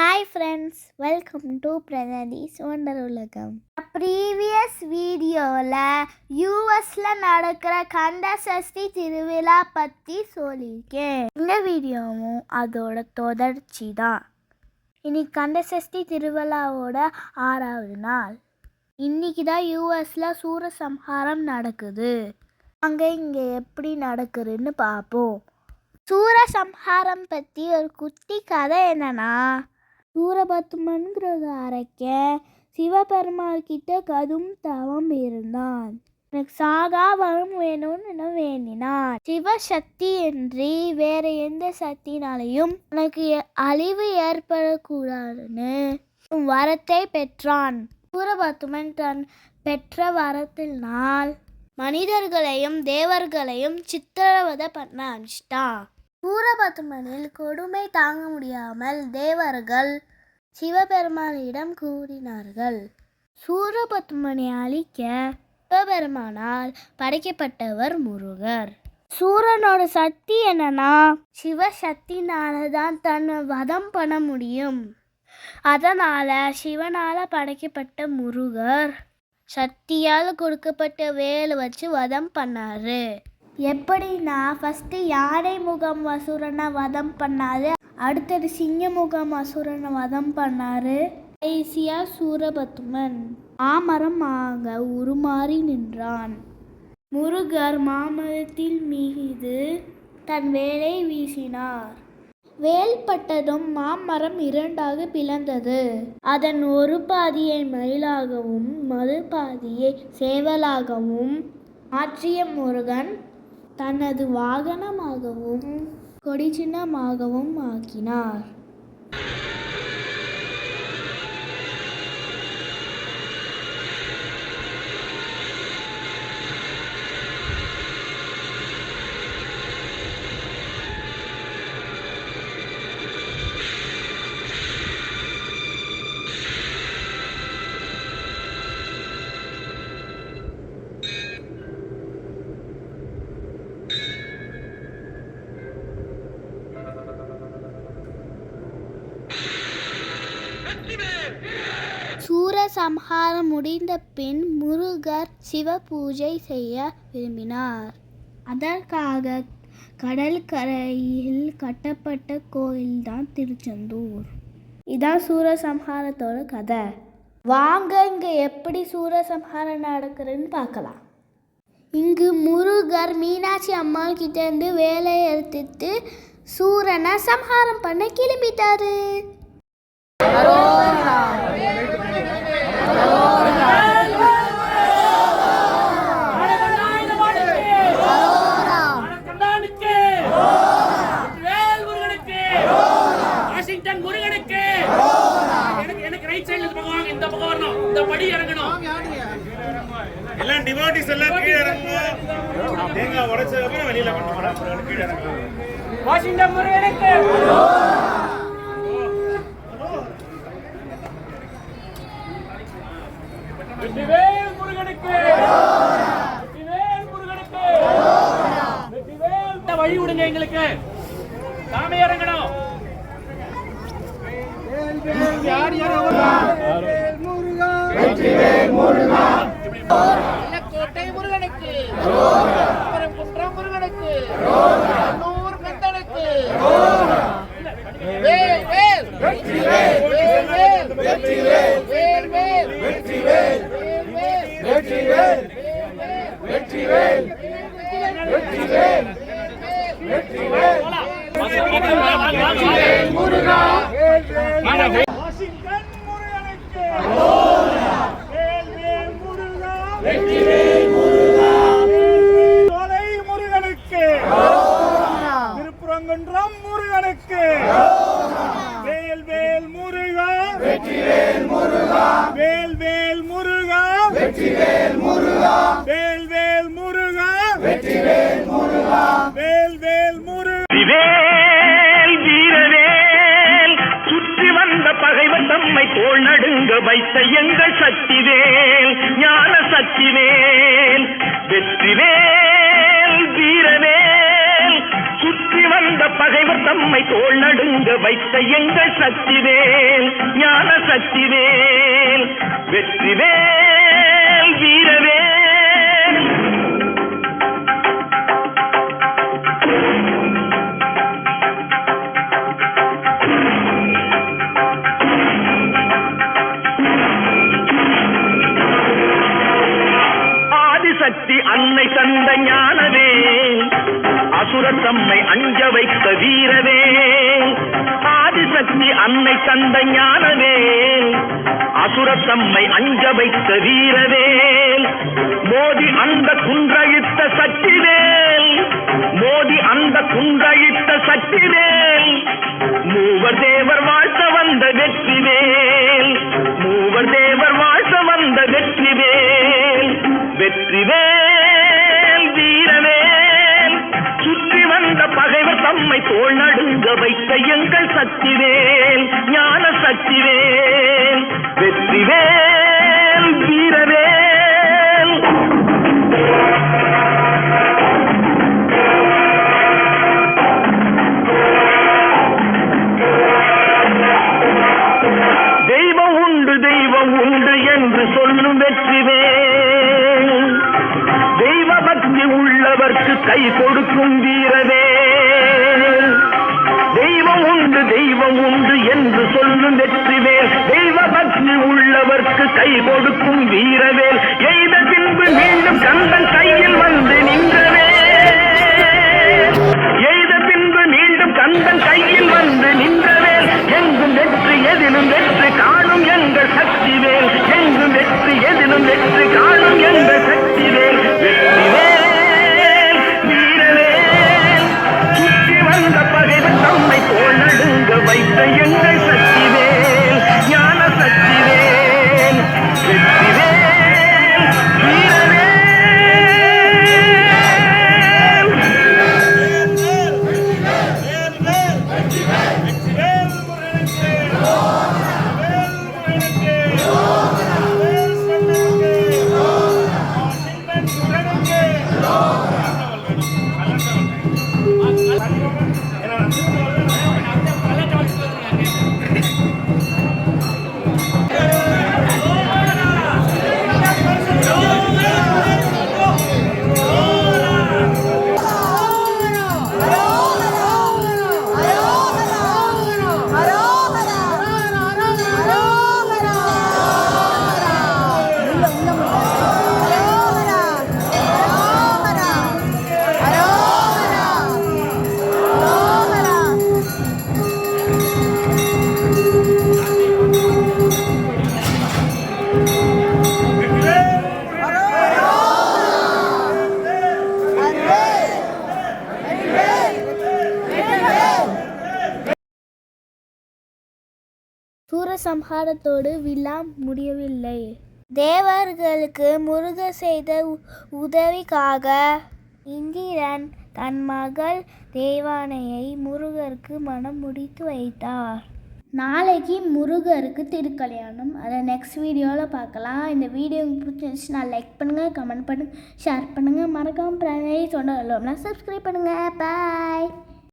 Hi friends welcome to Pradhees wonder உலகம் previous வீடியோவில் யூஎஸில் நடக்கிற கந்த சஷ்டி திருவிழா பற்றி சொல்லியிருக்கேன். இந்த வீடியோவும் அதோட தொடர்ச்சி தான். இன்னைக்கு கந்த சஷ்டி திருவிழாவோட ஆறாவது நாள். இன்னைக்கு தான் யூஎஸில் சூரசம்ஹாரம் நடக்குது. அங்கே இங்கே எப்படி நடக்குதுன்னு பார்ப்போம் சூரசம்ஹாரம் பற்றி ஒரு குட்டி கதை என்னென்னா சூரபத்மன்கிறத அரைக்க சிவபெருமாள் கிட்ட கடும் தவம் இருந்தான். எனக்கு சாகா வரம் வேணும்னு என வேண்டினான் சிவசக்தி இன்றி வேற எந்த சக்தினாலையும் எனக்கு அழிவு ஏற்படக்கூடாதுன்னு வரத்தை பெற்றான். சூரபத்மன் தன் பெற்ற வரத்தினால் மனிதர்களையும் தேவர்களையும் சித்திரவதை பண்ண ஆரம்பிச்சிட்டான். சூரபத்மனில் கொடுமை தாங்க முடியாமல் தேவர்கள் சிவபெருமானிடம் கூறினார்கள். சூரபத்மனை அழிக்க சிவபெருமானால் படைக்கப்பட்டவர் முருகர். சூரனோட சக்தி என்னன்னா சிவசக்தினால தான் தன்னை வதம் பண்ண முடியும். அதனால சிவனால படைக்கப்பட்ட முருகர் சக்தியால் கொடுக்கப்பட்ட வேலை வச்சு வதம் பண்ணாரு. எப்படின்னா ஃபஸ்ட்டு யானை முகம் அசுரனை வதம் பண்ணாரு? அடுத்தது சிங்க முகம் அசுரனை வதம் பண்ணாரு. கடைசியாக சூரபத்மன். மாமரம் ஆக உருமாறி நின்றான். முருகர் மாமரத்தில் மீது தன் வேலை வீசினார். வேல்பட்டதும் மாமரம் இரண்டாக பிளந்தது. அதன் ஒரு பாதியை மயிலாகவும் மறு பாதியை சேவலாகவும் ஆற்றிய முருகன் தனது வாகனமாகவும் கொடி சின்னமாகவும் ஆக்கினார். சூரசம்ஹாரம் முடிந்த பின் முருகர் சிவ பூஜை செய்ய விரும்பினார். அதற்காக கடற்கரையில் கட்டப்பட்ட கோயில்தான் திருச்செந்தூர். இதான் சூரசம்ஹாரத்தோட கதை. வாங்க இங்கே எப்படி சூரசம்ஹாரம் நடக்குதுன்னு பார்க்கலாம். இங்கு முருகர் மீனாட்சி அம்மாள் கிட்டேருந்து வேலையை எடுத்துட்டு சூரனை சம்ஹாரம் பண்ண கிளம்பிட்டாரு கண்ணானுக்கு வேல் முருகனுக்கு வாஷிங்டன் முருகனுக்கு எனக்கு எனக்கு ரைட் சைடுல இந்த பக்கம் வாங்க இந்த பக்கம் வரணும் இந்த படி இறங்கணும். எல்லாம் டிவோட்டிஸ் எல்லாம் கீழே இறங்குவோம் தேங்காய் உடைச்சதுக்கு அப்புறம் வெளியில கொண்டு கீழே வாஷிங்டன் முருகனுக்கு. கோட்டை முருகனுக்கு. குன்றம் முருகனுக்கு. நூறு கந்தனுக்கு வேல் வேல். வேல் வேல். வேல் வேல். வேல் முருகனுக்கு. திருப்புறங்குன்றம் முருகனுக்கு. வேல் வேல் முருகா. வெற்றிவேல் முருகா வேல் வேல் முருகா. வெற்றிவேல் முருகா வேல் வேல் முருகா. வெற்றிவேல் முருகா வேல் வேல் முருகா. வீரவேல் சுற்றி வந்த பகைவர் தம்மை தோள் நடுங்க வைத்த எங்கள் சக்திவேல். ஞான சக்திவேல் வெற்றினேன் வீரவேல் சுற்றி வந்த பகைவர் தம்மை தோல் நடுங்க வைத்த எங்கள் சக்திவேல் ஞான சக்திவேல். வெற்றிவேல் அஞ்ச வைத்த வீரவே ஆதிசக்தி அன்னை தந்த ஞானவே அசுரத்தம்மை அஞ்ச வைத்த வீரவேல் மோதி அந்த குன்றழித்த சக்திவேல். மோதி அந்த குன்றழித்த சக்திவேல். மூவர் தேவர் வாழ்த்த வந்த வெற்றிவேல். மூவர் தேவர் வாழ்த்த வந்த வெற்றிவேல். வெற்றிவேல் நம்மை தம்மை தோல் நடுங்க வைத்த எங்கள் சக்திவேல் ஞான சக்திவேல். வெற்றிவேல் வீரவேல். தெய்வம் உண்டு தெய்வம் உண்டு என்று சொல்லும் வெற்றிவேல். தெய்வ பக்தி உள்ளவர்க்கு கை கொடுக்கும் வீரவே தெய்வம் உண்டு என்று சொல்லும் வெற்றிவேல் தெய்வ பக்தி உள்ளவர்க்கு கை கொடுக்கும் வீரவேல். எய்த பின்பு மீண்டும் கந்தன் கையில் வந்து நின்றவே எய்த பின்பு மீண்டும் கந்தன் கையில் வந்து நின்றவேல். எங்கும் வெற்றி எதிலும் வெற்றி காணும் எங்கள் சூரசம்ஹாரத்தோடு விழா முடியவில்லை. தேவர்களுக்கு முருக செய்த உதவிக்காக இந்திரன் தன் மகள் தேவானையை முருகருக்கு மனம் முடித்து வைத்தார். நாளைக்கு முருகருக்கு திருக்கல்யாணம். அதை நெக்ஸ்ட் வீடியோவில் பார்க்கலாம். இந்த வீடியோ பிடிச்சிருந்துச்சு நான் லைக் பண்ணுங்கள் கமெண்ட் பண்ணுங்கள் ஷேர் பண்ணுங்கள் மறக்காமல் பிரணை சொன்ன சப்ஸ்கிரைப் பண்ணுங்கள் பாய்